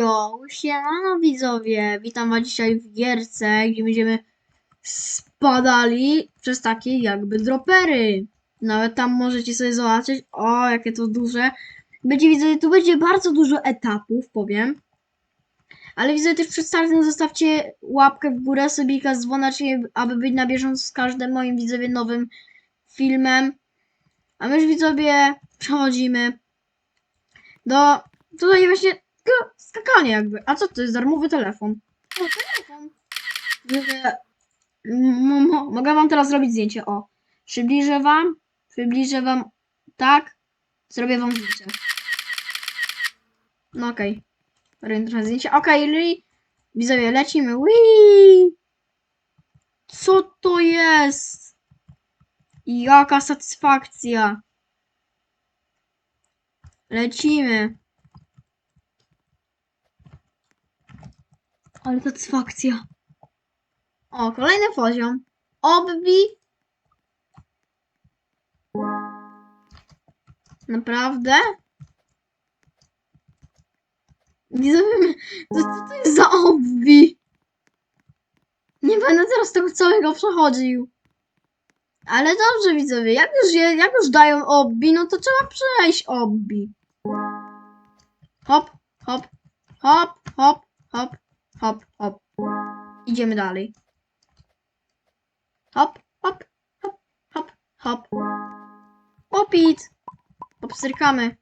Jo, siemano widzowie, witam was dzisiaj w gierce, gdzie będziemy spadali przez takie jakby dropery. Nawet tam możecie sobie zobaczyć, o jakie to duże. Będzie widzowie, tu będzie bardzo dużo etapów, powiem. Ale widzowie też przed startem zostawcie łapkę w górę, subika z aby być na bieżąco z każdym moim widzowie nowym filmem. A my już widzowie przechodzimy do tutaj właśnie tylko skakanie jakby. A co to jest? Darmowy telefon. O, telefon. Że- m- m- Mogę wam teraz zrobić zdjęcie. O. Przybliżę wam. Przybliżę wam. Tak. Zrobię wam zdjęcie. No okej. Robię trochę zdjęcia. Okej, okay, widzowie, lecimy. Whee! Co to jest? Jaka satysfakcja. Lecimy. Ale satysfakcja. O, kolejny poziom. Obbi. Naprawdę? Nie co to jest za obbi? Nie będę teraz tego całego przechodził. Ale dobrze widzowie, jak już, je, jak już dają obbi, no to trzeba przejść obbi. Hop, hop, hop, hop, hop, hop, hop. Idziemy dalej. Hop, hop, hop, hop, hop. Popit! Popstrykamy.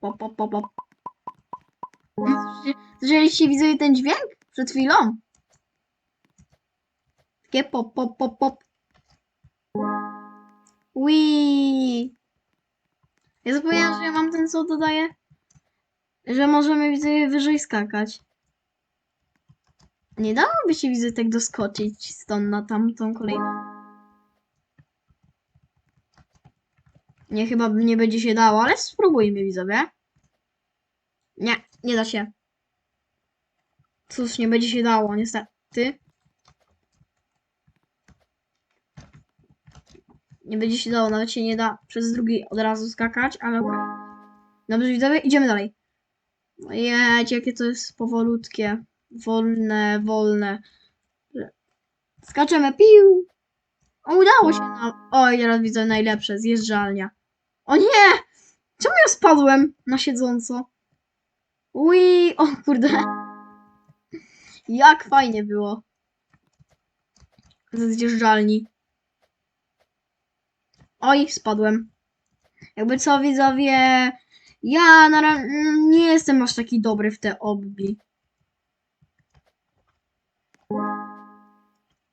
Pop, pop, pop, pop. Słyszeliście widzowie ten dźwięk? Przed chwilą. Takie pop, pop, pop, pop. Wii. Ja zapomniałam, że ja mam ten co dodaje. Że możemy widzowie wyżej skakać. Nie dałoby się widzę tak doskoczyć stąd na tamtą kolejną. Nie, chyba nie będzie się dało, ale spróbujmy widzowie. Nie, nie da się. Cóż, nie będzie się dało, niestety. Nie będzie się dało, nawet się nie da przez drugi od razu skakać, ale okej. Dobrze widzowie, idziemy dalej. Jedź, jakie to jest powolutkie. Wolne, wolne. Skaczemy, piu! O, udało się nam. Oj, teraz widzę najlepsze, zjeżdżalnia. O nie! Czemu ja spadłem na siedząco? Ui, o kurde. Jak fajnie było. Ze zjeżdżalni. Oj, spadłem. Jakby co widzowie, ja na nie jestem aż taki dobry w te obbi.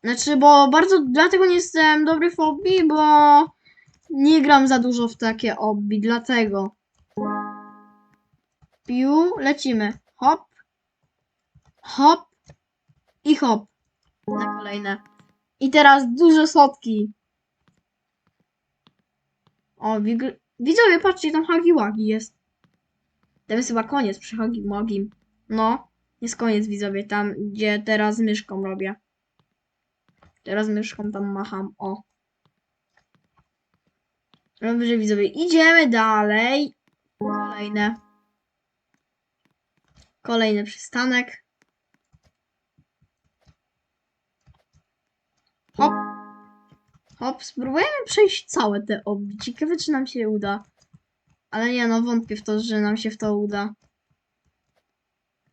Znaczy, bo bardzo dlatego nie jestem dobry w obbi, bo nie gram za dużo w takie obbi, dlatego. Piu, lecimy. Hop. Hop. I hop. Na kolejne. I teraz duże sotki. O, widzowie, patrzcie, tam Hagi jest. To jest chyba koniec przy Hagi. No, jest koniec, widzowie, tam, gdzie teraz myszką robię. Teraz tam macham, o. Dobrze, widzowie, idziemy dalej. Kolejne. Kolejny przystanek. Hop. Hop, spróbujemy przejść całe te obbi. Ciekawe, czy nam się uda. Ale nie, no wątpię w to, że nam się w to uda.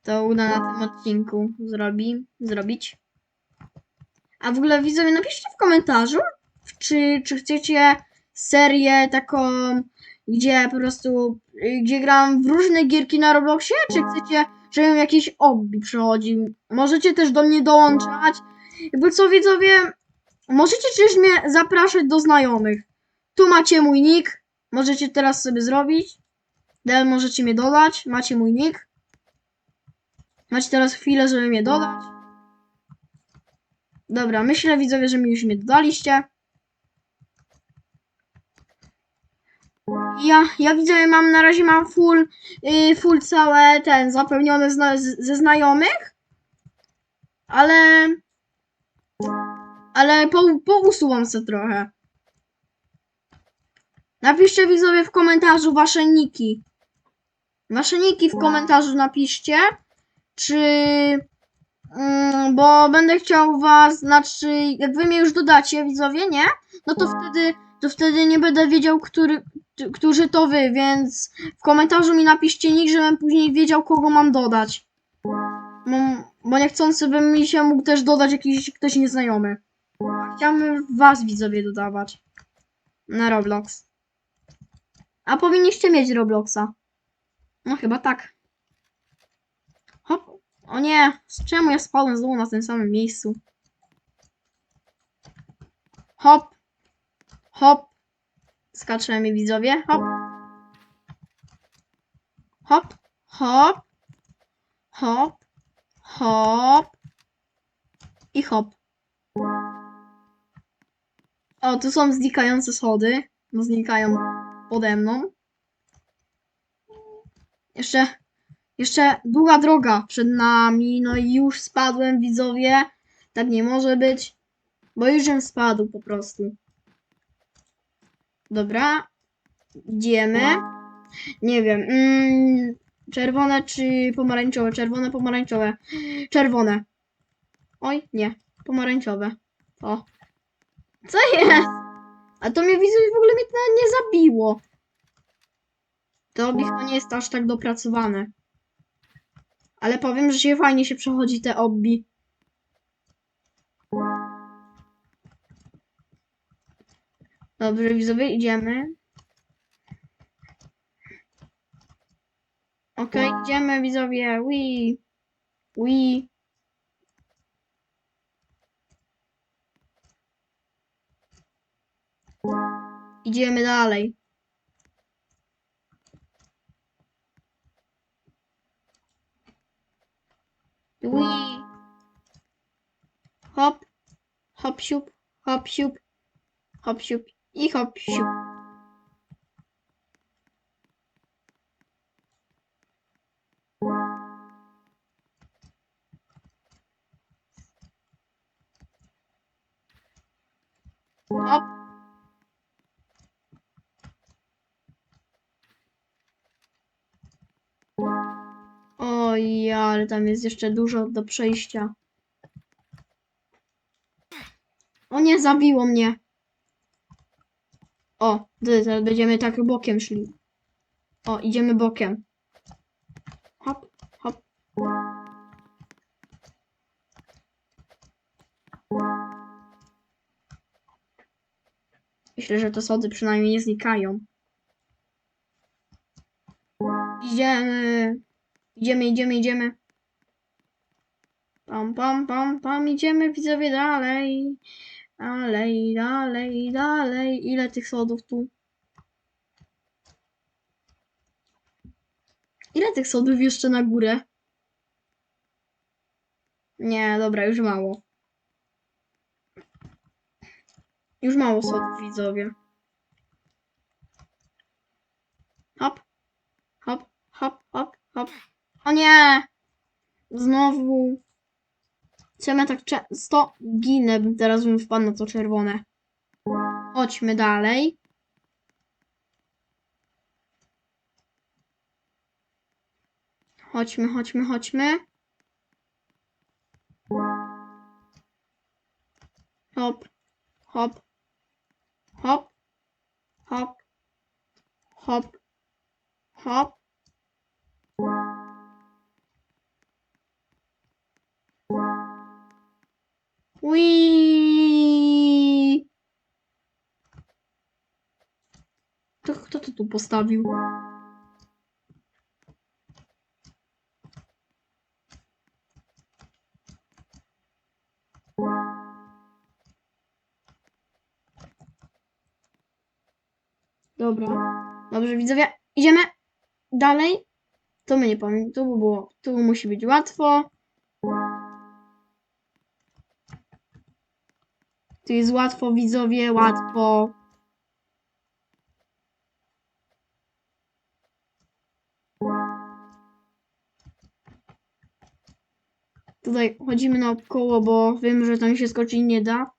To uda na tym odcinku zrobi, zrobić. A w ogóle widzowie, napiszcie w komentarzu, czy, czy chcecie serię taką, gdzie po prostu, gdzie gram w różne gierki na Robloxie, czy chcecie, żebym jakieś obbi przechodził. Możecie też do mnie dołączać. Jakby co widzowie, możecie też mnie zapraszać do znajomych. Tu macie mój nick, możecie teraz sobie zrobić. Del możecie mnie dodać, macie mój nick. Macie teraz chwilę, żeby mnie dodać. Dobra, myślę widzowie, że mi już mnie dodaliście. Ja, ja widzę, mam na razie mam full, yy, full całe ten zapełnione zna, ze znajomych. Ale ale po, pousuwam se trochę. Napiszcie widzowie w komentarzu wasze niki. Wasze niki w komentarzu napiszcie, czy... Mm, bo będę chciał was, znaczy, jak wy mnie już dodacie, widzowie, nie? No to wtedy, to wtedy nie będę wiedział, który, t- którzy to wy, więc w komentarzu mi napiszcie nick, żebym później wiedział, kogo mam dodać. Bo, bo niechcący bym mi się mógł też dodać jakiś ktoś nieznajomy. Chciałbym was, widzowie, dodawać. Na Roblox. A powinniście mieć Robloxa. No chyba tak. O nie, z czemu ja spadłem znowu na tym samym miejscu? Hop. Hop. Skaczemy widzowie. Hop. Hop. Hop. Hop. Hop. I hop. O, tu są znikające schody. No znikają pode mną. Jeszcze, jeszcze długa droga przed nami. No i już spadłem, widzowie. Tak nie może być. Bo już bym spadł po prostu. Dobra. Idziemy. Nie wiem. Mm, czerwone czy pomarańczowe? Czerwone, pomarańczowe. Czerwone. Oj, nie. Pomarańczowe. O. Co jest? A to mnie widzowie w ogóle mnie nie zabiło. To chyba nie jest aż tak dopracowane. Ale powiem, że się fajnie się przechodzi te obbi. Dobrze, widzowie, idziemy. Okej, idziemy, widzowie. Wii. Wii. Idziemy dalej. Wii. Hop. Hop siup. Hop siup. Hop siup. I hop siup. Oj, ale tam jest jeszcze dużo do przejścia. O nie, zabiło mnie. O, teraz będziemy tak bokiem szli. O, idziemy bokiem. Hop, hop. Myślę, że te sody przynajmniej nie znikają. Idziemy. Idziemy, idziemy, idziemy. Pam, pam, pam, pam, idziemy widzowie dalej. Dalej, dalej, dalej. Ile tych sodów tu? Ile tych sodów jeszcze na górę? Nie, dobra, już mało. Już mało sodów, widzowie. Hop, hop, hop, hop, hop. O nie! Znowu. Czemu ja tak często ginę? Teraz bym wpadł na to czerwone. Chodźmy dalej. Chodźmy, chodźmy, chodźmy. Hop, hop, hop, hop, hop, hop. Wii. To kto to tu postawił? Dobra. Dobrze, widzowie. Idziemy dalej. To my nie pamiętam. By było. Tu musi być łatwo. Tu jest łatwo, widzowie, łatwo. Tutaj chodzimy naokoło, bo wiem, że tam się skoczyć nie da.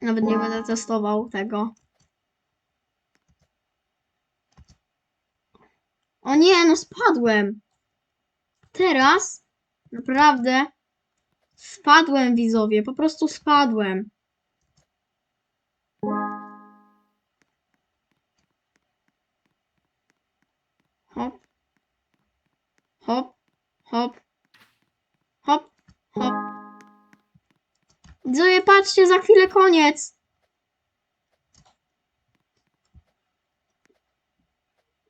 Nawet nie będę testował tego. O nie, no spadłem. Teraz naprawdę spadłem, widzowie. Po prostu spadłem. Hop. Hop. Hop. Hop. Hop. Widzowie, patrzcie, za chwilę koniec.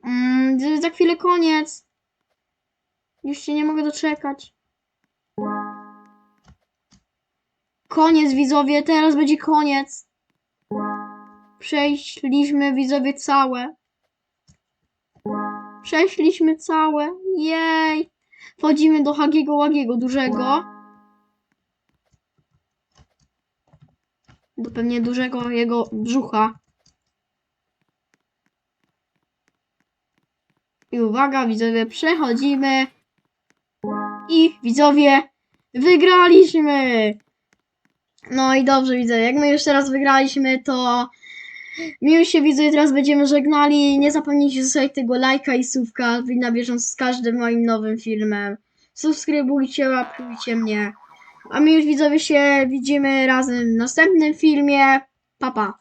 Mm, za chwilę koniec. Już się nie mogę doczekać. Koniec, widzowie, teraz będzie koniec. Przeszliśmy, widzowie, całe. Przeszliśmy całe. Jej. Wchodzimy do Hagiego Łagiego dużego. Do pewnie dużego jego brzucha. I uwaga, widzowie, przechodzimy. I widzowie, wygraliśmy! No i dobrze, widzę. Jak my już teraz wygraliśmy, to już się widzę, teraz będziemy żegnali. Nie zapomnijcie zostawić tego lajka i słówka, na bieżąco z każdym moim nowym filmem. Subskrybujcie, łapkujcie mnie. A my już widzowie się widzimy razem w następnym filmie. Pa, pa.